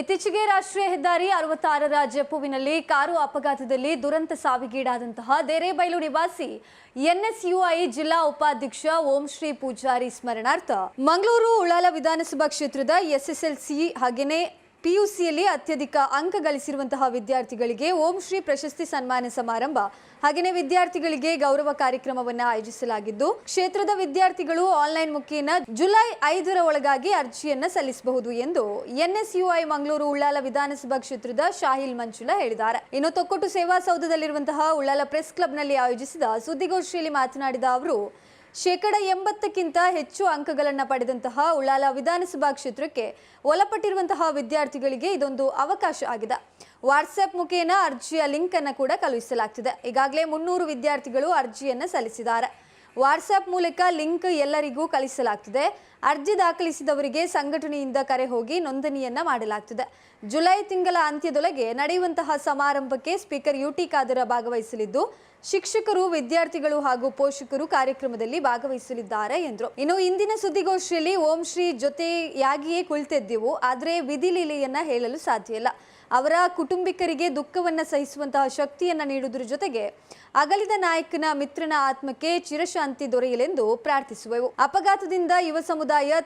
ಇತ್ತೀಚೆಗೆ ರಾಷ್ಟ್ರೀಯ ಹೆದ್ದಾರಿ ಅರವತ್ತಾರರ ಜಪ್ಪುವಿನಲ್ಲಿ ಕಾರು ಅಪಘಾತದಲ್ಲಿ ದುರಂತ ಸಾವಿಗೀಡಾದಂತಹ ದೇರೇಬೈಲು ನಿವಾಸಿ ಎನ್ಎಸ್ಯುಐ ಜಿಲ್ಲಾ ಉಪಾಧ್ಯಕ್ಷ ಓಂ ಶ್ರೀ ಪೂಜಾರಿ ಸ್ಮರಣಾರ್ಥ. ಮಂಗಳೂರು ಉಳ್ಳಾಲ ವಿಧಾನಸಭಾ ಕ್ಷೇತ್ರದ ಎಸ್ಎಸ್ಎಲ್ಸಿ ಹಾಗೆಯೇ ಪಿಯುಸಿಯಲ್ಲಿ ಅತ್ಯಧಿಕ ಅಂಕ ಗಳಿಸಿರುವಂತಹ ವಿದ್ಯಾರ್ಥಿಗಳಿಗೆ ಓಂ ಶ್ರೀ ಪ್ರಶಸ್ತಿ ಸನ್ಮಾನ ಸಮಾರಂಭ. ಹಾಗೆಯೇ ವಿದ್ಯಾರ್ಥಿಗಳಿಗೆ ಗೌರವ ಕಾರ್ಯಕ್ರಮವನ್ನು ಆಯೋಜಿಸಲಾಗಿದ್ದು, ಕ್ಷೇತ್ರದ ವಿದ್ಯಾರ್ಥಿಗಳು ಆನ್ಲೈನ್ ಮುಖೇನ ಜುಲೈ ಐದರ ಒಳಗಾಗಿ ಅರ್ಜಿಯನ್ನು ಸಲ್ಲಿಸಬಹುದು ಎಂದು ಎನ್ಎಸ್ಯುಐ ಮಂಗಳೂರು ಉಳ್ಳಾಲ ವಿಧಾನಸಭಾ ಕ್ಷೇತ್ರದ ಶಾಹಿಲ್ ಮಂಚುಲ ಹೇಳಿದ್ದಾರೆ. ಇನ್ನು ತೊಕ್ಕೊಟ್ಟು ಸೇವಾ ಸೌಧದಲ್ಲಿರುವಂತಹ ಉಳ್ಳಾಲ ಪ್ರೆಸ್ ಕ್ಲಬ್ನಲ್ಲಿ ಆಯೋಜಿಸಿದ ಸುದ್ದಿಗೋಷ್ಠಿಯಲ್ಲಿ ಮಾತನಾಡಿದ ಅವರು ಶೇಕಡ ಎಂಬತ್ತಕ್ಕಿಂತ ಹೆಚ್ಚು ಅಂಕಗಳನ್ನು ಪಡೆದಂತಹ ಉಳ್ಳಾಲ ವಿಧಾನಸಭಾ ಕ್ಷೇತ್ರಕ್ಕೆ ಒಳಪಟ್ಟಿರುವಂತಹ ವಿದ್ಯಾರ್ಥಿಗಳಿಗೆ ಇದೊಂದು ಅವಕಾಶ ಆಗಿದೆ. ವಾಟ್ಸ್ಆ್ಯಪ್ ಮುಖೇನ ಅರ್ಜಿಯ ಲಿಂಕ್ ಅನ್ನು ಕೂಡ ಕಳುಹಿಸಲಾಗ್ತಿದೆ. ಈಗಾಗಲೇ ಮುನ್ನೂರು ವಿದ್ಯಾರ್ಥಿಗಳು ಅರ್ಜಿಯನ್ನು ಸಲ್ಲಿಸಿದ್ದಾರೆ. ವಾಟ್ಸ್ಆ್ಯಪ್ ಮೂಲಕ ಲಿಂಕ್ ಎಲ್ಲರಿಗೂ ಕಳಿಸಲಾಗ್ತಿದೆ. ಅರ್ಜಿ ದಾಖಲಿಸಿದವರಿಗೆ ಸಂಘಟನೆಯಿಂದ ಕರೆ ಹೋಗಿ ನೋಂದಣಿಯನ್ನ ಮಾಡಲಾಗುತ್ತದೆ ಜುಲೈ ತಿಂಗಳ ಅಂತ್ಯದೊಳಗೆ ನಡೆಯುವಂತಹ ಸಮಾರಂಭಕ್ಕೆ ಸ್ಪೀಕರ್ ಯುಟಿ ಖಾದರ ಭಾಗವಹಿಸಲಿದ್ದು, ಶಿಕ್ಷಕರು, ವಿದ್ಯಾರ್ಥಿಗಳು ಹಾಗೂ ಪೋಷಕರು ಕಾರ್ಯಕ್ರಮದಲ್ಲಿ ಭಾಗವಹಿಸಲಿದ್ದಾರೆ ಎಂದರು. ಇನ್ನು ಇಂದಿನ ಸುದ್ದಿಗೋಷ್ಠಿಯಲ್ಲಿ ಓಂ ಶ್ರೀ ಜೊತೆಯಾಗಿಯೇ ಕುಳಿತಿದ್ದೆವು, ಆದರೆ ವಿಧಿಲೀಲೆಯನ್ನ ಹೇಳಲು ಸಾಧ್ಯ ಇಲ್ಲ. ಅವರ ಕುಟುಂಬಿಕರಿಗೆ ದುಃಖವನ್ನ ಸಹಿಸುವಂತಹ ಶಕ್ತಿಯನ್ನ ನೀಡುವುದರ ಜೊತೆಗೆ ಅಗಲಿದ ನಾಯಕನ ಮಿತ್ರನ ಆತ್ಮಕ್ಕೆ ಚಿರಶಾಂತಿ ದೊರೆಯಲೆಂದು ಪ್ರಾರ್ಥಿಸುವೆವು. ಅಪಘಾತದಿಂದ ಯುವ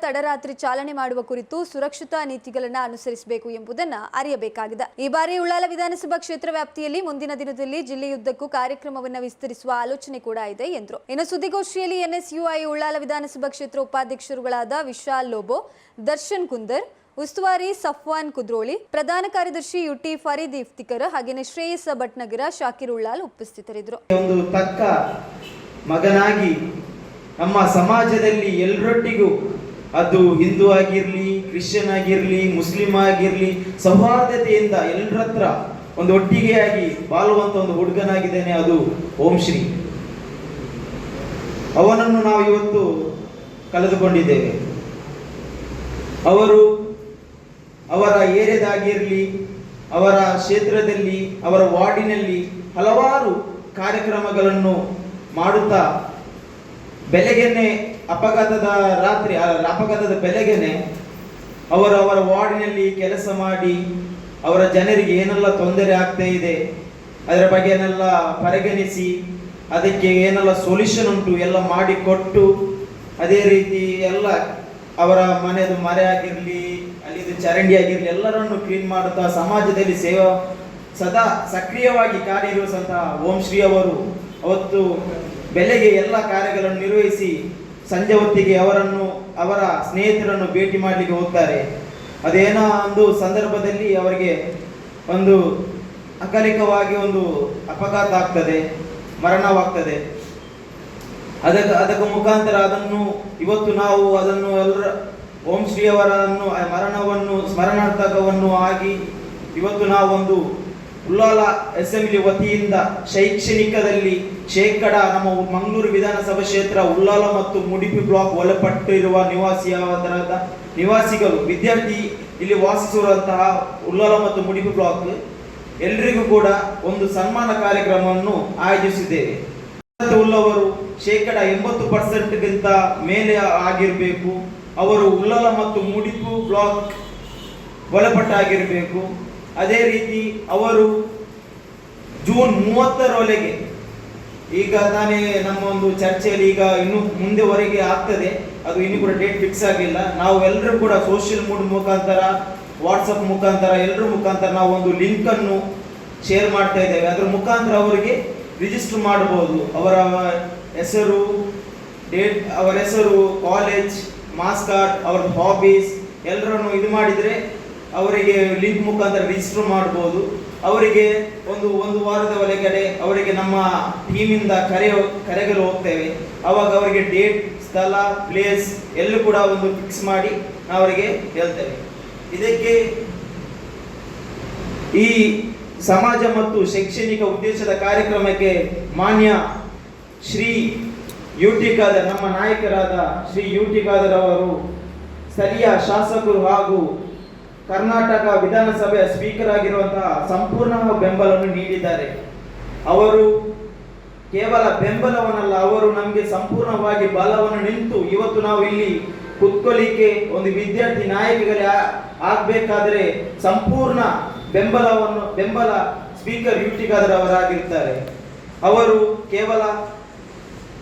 ತಡರಾತ್ರಿ ಚಾಲನೆ ಮಾಡುವ ಕುರಿತು ಸುರಕ್ಷತಾ ನೀತಿಗಳನ್ನು ಅನುಸರಿಸಬೇಕು ಎಂಬುದನ್ನು ಅರಿಯಬೇಕಾಗಿದೆ. ಈ ಬಾರಿ ಉಳ್ಳಾಲ ವಿಧಾನಸಭಾ ಕ್ಷೇತ್ರ ವ್ಯಾಪ್ತಿಯಲ್ಲಿ ಮುಂದಿನ ದಿನದಲ್ಲಿ ಜಿಲ್ಲೆಯುದ್ದಕ್ಕೂ ಕಾರ್ಯಕ್ರಮವನ್ನು ವಿಸ್ತರಿಸುವ ಆಲೋಚನೆ ಕೂಡ ಇದೆ, ಎಂದರು. ಇನ್ನು ಸುದ್ದಿಗೋಷ್ಠಿಯಲ್ಲಿ ಎನ್ಎಸ್ಯುಐ ಉಳ್ಳಾಲ ವಿಧಾನಸಭಾ ಕ್ಷೇತ್ರ ಉಪಾಧ್ಯಕ್ಷರುಗಳಾದ ವಿಶಾಲ್ ಲೋಬೋ, ದರ್ಶನ್ ಕುಂದರ್, ಉಸ್ತುವಾರಿ ಸಫ್ವಾನ್ ಕುದ್ರೋಳಿ, ಪ್ರಧಾನ ಕಾರ್ಯದರ್ಶಿ ಯುಟಿ ಫರೀದ್ ಇಫ್ತಿಕರ್ ಹಾಗೆಯೇ ಶ್ರೇಯಸ್ ಭಟ್ನಗರ ಶಾಕಿರ್ ಉಳ್ಳಾಲ್ ಉಪಸ್ಥಿತರಿದ್ದರು. ಒಂದು ತಕ್ಕ ಮಗನಾಗಿ ನಮ್ಮ ಸಮಾಜದಲ್ಲಿ ಎಲ್ಲರೊಟ್ಟಿಗೂ ಅದು ಹಿಂದೂ ಆಗಿರಲಿ, ಕ್ರಿಶ್ಚಿಯನ್ ಆಗಿರಲಿ, ಮುಸ್ಲಿಂ ಆಗಿರಲಿ, ಸೌಹಾರ್ದತೆಯಿಂದ ಎಲ್ಲರ ಹತ್ರ ಒಂದು ಒಟ್ಟಿಗೆಯಾಗಿ ಬಾಳುವಂತ ಒಂದು ಹುಡುಗನಾಗಿದ್ದೇನೆ ಅದು ಓಂ ಶ್ರೀ. ಅವನನ್ನು ನಾವು ಇವತ್ತು ಕಳೆದುಕೊಂಡಿದ್ದೇವೆ. ಅವರು ಅವರ ಏರಿಯಾದಾಗಿರಲಿ, ಅವರ ಕ್ಷೇತ್ರದಲ್ಲಿ, ಅವರ ವಾರ್ಡಿನಲ್ಲಿ ಹಲವಾರು ಕಾರ್ಯಕ್ರಮಗಳನ್ನು ಮಾಡುತ್ತಾ ಬೆಳಗ್ಗೆನೆ ಅಪಘಾತದ ರಾತ್ರಿ ಅಪಘಾತದ ಬೆಲೆಗೆನೆ ಅವರು ಅವರ ವಾರ್ಡಿನಲ್ಲಿ ಕೆಲಸ ಮಾಡಿ ಅವರ ಜನರಿಗೆ ಏನೆಲ್ಲ ತೊಂದರೆ ಆಗ್ತಾ ಇದೆ, ಅದರ ಬಗ್ಗೆ ಏನೆಲ್ಲ ಪರಿಗಣಿಸಿ, ಅದಕ್ಕೆ ಏನೆಲ್ಲ ಸೊಲ್ಯೂಷನ್ ಉಂಟು ಎಲ್ಲ ಮಾಡಿಕೊಟ್ಟು ಅದೇ ರೀತಿ ಎಲ್ಲ ಅವರ ಮನೆಯದು ಮರೆ ಆಗಿರಲಿ, ಅಲ್ಲಿದು ಚರಂಡಿ ಆಗಿರಲಿ, ಎಲ್ಲರನ್ನು ಕ್ಲೀನ್ ಮಾಡುತ್ತಾ ಸಮಾಜದಲ್ಲಿ ಸೇವಾ, ಸದಾ ಸಕ್ರಿಯವಾಗಿ ಕಾರ್ಯನಿರ್ವಹಿಸುವಂತಹ ಓಂ ಶ್ರೀ ಅವರು ಅವತ್ತು ಬೆಲೆಗೆ ಎಲ್ಲ ಕಾರ್ಯಗಳನ್ನು ನಿರ್ವಹಿಸಿ ಸಂಜೆ ಹೊತ್ತಿಗೆ ಅವರನ್ನು, ಅವರ ಸ್ನೇಹಿತರನ್ನು ಭೇಟಿ ಮಾಡಲಿಕ್ಕೆ ಹೋಗ್ತಾರೆ. ಅದೇನೋ ಒಂದು ಸಂದರ್ಭದಲ್ಲಿ ಅವರಿಗೆ ಒಂದು ಅಕಾಲಿಕವಾಗಿ ಒಂದು ಅಪಘಾತ ಆಗ್ತದೆ, ಮರಣವಾಗ್ತದೆ. ಅದಕ್ಕೆ ಅದಕ್ಕೆ ಮುಖಾಂತರ ಅದನ್ನು, ಇವತ್ತು ನಾವು ಅದನ್ನು ಎಲ್ಲರ, ಓಂ ಶ್ರೀ ಅವರನ್ನು ಮರಣವನ್ನು, ಸ್ಮರಣಾರ್ಥಕವನ್ನು ಆಗಿ ಇವತ್ತು ನಾವು ಒಂದು ಉಳ್ಳಾಲ ಅಸೆಂಬ್ಲಿ ವತಿಯಿಂದ ಶೈಕ್ಷಣಿಕದಲ್ಲಿ ಶೇಕಡ ನಮ್ಮ ಮಂಗಳೂರು ವಿಧಾನಸಭಾ ಕ್ಷೇತ್ರ ಉಳ್ಳಾಲ ಮತ್ತು ಮುಡಿಪಿ ಬ್ಲಾಕ್ ಒಳಪಟ್ಟಿರುವ ನಿವಾಸಿಯಾದ ನಿವಾಸಿಗಳು, ವಿದ್ಯಾರ್ಥಿ ಇಲ್ಲಿ ವಾಸಿಸಿರುವಂತಹ ಉಳ್ಳಾಲ ಮತ್ತು ಮುಡಿಪಿ ಬ್ಲಾಕ್ ಎಲ್ರಿಗೂ ಕೂಡ ಒಂದು ಸನ್ಮಾನ ಕಾರ್ಯಕ್ರಮವನ್ನು ಆಯೋಜಿಸಿದ್ದೇವೆ. ಉಳ್ಳವರು ಶೇಕಡ ಎಂಬತ್ತು ಪರ್ಸೆಂಟ್ಗಿಂತ ಮೇಲೆ ಆಗಿರಬೇಕು. ಅವರು ಉಳ್ಳಲ ಮತ್ತು ಮುಡಿಪು ಬ್ಲಾಕ್ ಒಳಪಟ್ಟಾಗಿರಬೇಕು. ಅದೇ ರೀತಿ ಅವರು ಜೂನ್ ಮೂವತ್ತರೊಳಗೆ, ಈಗ ತಾನೇ ನಮ್ಮ ಒಂದು ಚರ್ಚೆಯಲ್ಲಿ ಈಗ ಇನ್ನು ಮುಂದೆವರೆಗೆ ಆಗ್ತದೆ, ಅದು ಇನ್ನೂ ಕೂಡ ಡೇಟ್ ಫಿಕ್ಸ್ ಆಗಿಲ್ಲ. ನಾವು ಎಲ್ಲರೂ ಕೂಡ ಸೋಷಿಯಲ್ ಮೀಡಿಯಾ ಮುಖಾಂತರ, ವಾಟ್ಸಪ್ ಮುಖಾಂತರ, ಎಲ್ಲರ ಮುಖಾಂತರ ನಾವು ಒಂದು ಲಿಂಕ್ ಅನ್ನು ಶೇರ್ ಮಾಡ್ತಾ ಇದ್ದೇವೆ. ಅದರ ಮುಖಾಂತರ ಅವರಿಗೆ ರಿಜಿಸ್ಟರ್ ಮಾಡಬಹುದು. ಅವರ ಹೆಸರು ಡೇಟ್ ಅವರ ಹೆಸರು ಕಾಲೇಜ್ ಮಾಸ್ ಕಾರ್ಡ್ ಅವರ ಹಾಬೀಸ್ ಎಲ್ಲರನ್ನು ಇದು ಮಾಡಿದರೆ ಅವರಿಗೆ ಲಿಂಕ್ ಮುಖಾಂತರ ರಿಜಿಸ್ಟರ್ ಮಾಡಬಹುದು ಅವರಿಗೆ ಒಂದು ಒಂದು ವಾರದ ಒಳಗಡೆ ಅವರಿಗೆ ನಮ್ಮ ಟೀಮಿಂದ ಕರೆ, ಕರೆಗಳು ಹೋಗ್ತೇವೆ. ಅವಾಗ ಅವರಿಗೆ ಡೇಟ್ ಸ್ಥಳ ಪ್ಲೇಸ್ ಎಲ್ಲೂ ಕೂಡ ಒಂದು ಫಿಕ್ಸ್ ಮಾಡಿ ಅವರಿಗೆ ಹೇಳ್ತೇವೆ. ಇದಕ್ಕೆ ಈ ಸಮಾಜ ಮತ್ತು ಶೈಕ್ಷಣಿಕ ಉದ್ದೇಶದ ಕಾರ್ಯಕ್ರಮಕ್ಕೆ ಮಾನ್ಯ ಶ್ರೀ ಯು ಖಾದರ್ ನಮ್ಮ ನಾಯಕರಾದ ಶ್ರೀ ಯು ಟಿ ಖಾದರ್ ಅವರು ಸ್ಥಳೀಯ ಶಾಸಕರು ಹಾಗೂ ಕರ್ನಾಟಕ ವಿಧಾನಸಭೆಯ ಸ್ಪೀಕರ್ ಆಗಿರುವಂತಹ ಸಂಪೂರ್ಣ ಬೆಂಬಲವನ್ನು ನೀಡಿದ್ದಾರೆ. ಅವರು ಕೇವಲ ಬೆಂಬಲವನ್ನಲ್ಲ, ಅವರು ನಮಗೆ ಸಂಪೂರ್ಣವಾಗಿ ಬಲವನ್ನು ನಿಂತು ಇವತ್ತು ನಾವು ಇಲ್ಲಿ ಕುತ್ಕೊಳ್ಳಿಕ್ಕೆ ಒಂದು ವಿದ್ಯಾರ್ಥಿ ನಾಯಕಿಗಳೇ ಆಗ್ಬೇಕಾದ್ರೆ ಸಂಪೂರ್ಣ ಬೆಂಬಲವನ್ನು, ಬೆಂಬಲ ಸ್ಪೀಕರ್ ಯುಟಿಗಾದರ್ ಅವರಾಗಿರ್ತಾರೆ ಅವರು ಕೇವಲ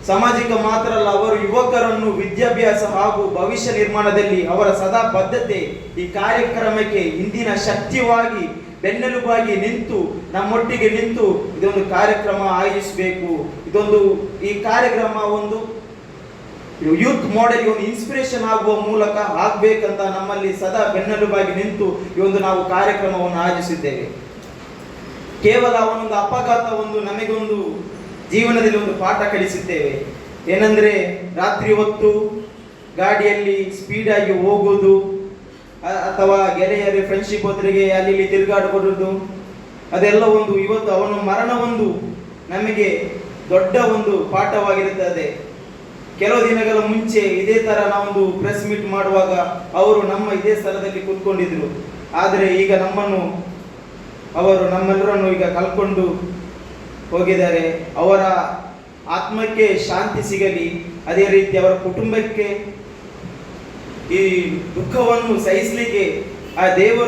ಸಾಮಾಜಿಕ ಮಾತ್ರ ಅಲ್ಲ, ಅವರು ಯುವಕರನ್ನು ವಿದ್ಯಾಭ್ಯಾಸ ಹಾಗೂ ಭವಿಷ್ಯ ನಿರ್ಮಾಣದಲ್ಲಿ ಅವರ ಸದಾ ಬದ್ಧತೆ ಈ ಕಾರ್ಯಕ್ರಮಕ್ಕೆ ಇಂದಿನ ಶಕ್ತಿಯಾಗಿ ಬೆನ್ನೆಲುಬಾಗಿ ನಿಂತು, ನಮ್ಮೊಟ್ಟಿಗೆ ನಿಂತು ಇದೊಂದು ಕಾರ್ಯಕ್ರಮ ಆಯೋಜಿಸಬೇಕು. ಇದೊಂದು ಈ ಕಾರ್ಯಕ್ರಮ ಒಂದು ಯೂತ್ ಮಾಡೆಲ್, ಒಂದು ಇನ್ಸ್ಪಿರೇಷನ್ ಆಗುವ ಮೂಲಕ ಆಗ್ಬೇಕಂತ ನಮ್ಮಲ್ಲಿ ಸದಾ ಬೆನ್ನೆಲುಬಾಗಿ ನಿಂತು ಈ ಒಂದು ನಾವು ಕಾರ್ಯಕ್ರಮವನ್ನು ಆಯೋಜಿಸಿದ್ದೇವೆ. ಕೇವಲ ಅವನೊಂದು ಅಪಘಾತ ಒಂದು ನಮಗೊಂದು ಜೀವನದಲ್ಲಿ ಒಂದು ಪಾಠ ಕಲಿಸಿದ್ದೇವೆ ಏನಂದ್ರೆ ರಾತ್ರಿ ಹೊತ್ತು ಗಾಡಿಯಲ್ಲಿ ಸ್ಪೀಡ್ ಆಗಿ ಹೋಗುವುದು ಅಥವಾ ಗೆಳೆಯರು ಫ್ರೆಂಡ್ಶಿಪ್ ಹೊತ್ತಿಗೆ ಅಲ್ಲಿ ಇಲ್ಲಿ ತಿರುಗಾಡಿಕೊಡುವುದು, ಅದೆಲ್ಲ ಒಂದು ಇವತ್ತು ಅವನ ಮರಣ ಒಂದು ನಮಗೆ ದೊಡ್ಡ ಒಂದು ಪಾಠವಾಗಿರುತ್ತದೆ. ಕೆಲವು ದಿನಗಳ ಮುಂಚೆ ಇದೇ ಥರ ನಾವೊಂದು ಪ್ರೆಸ್ ಮೀಟ್ ಮಾಡುವಾಗ ಅವರು ನಮ್ಮ ಇದೇ ಸ್ಥಳದಲ್ಲಿ ಕೂತ್ಕೊಂಡಿದ್ರು. ಆದರೆ ಈಗ ನಮ್ಮನ್ನು, ಅವರು ನಮ್ಮೆಲ್ಲರನ್ನು ಈಗ ಕಳ್ಕೊಂಡು ಹೋಗಿದ್ದಾರೆ. ಅವರ ಆತ್ಮಕ್ಕೆ ಶಾಂತಿ ಸಿಗಲಿ. ಅದೇ ರೀತಿ ಅವರ ಕುಟುಂಬಕ್ಕೆ ಈ ದುಃಖವನ್ನು ಸಹಿಸಲಿಕ್ಕೆ ಆ ದೇವರು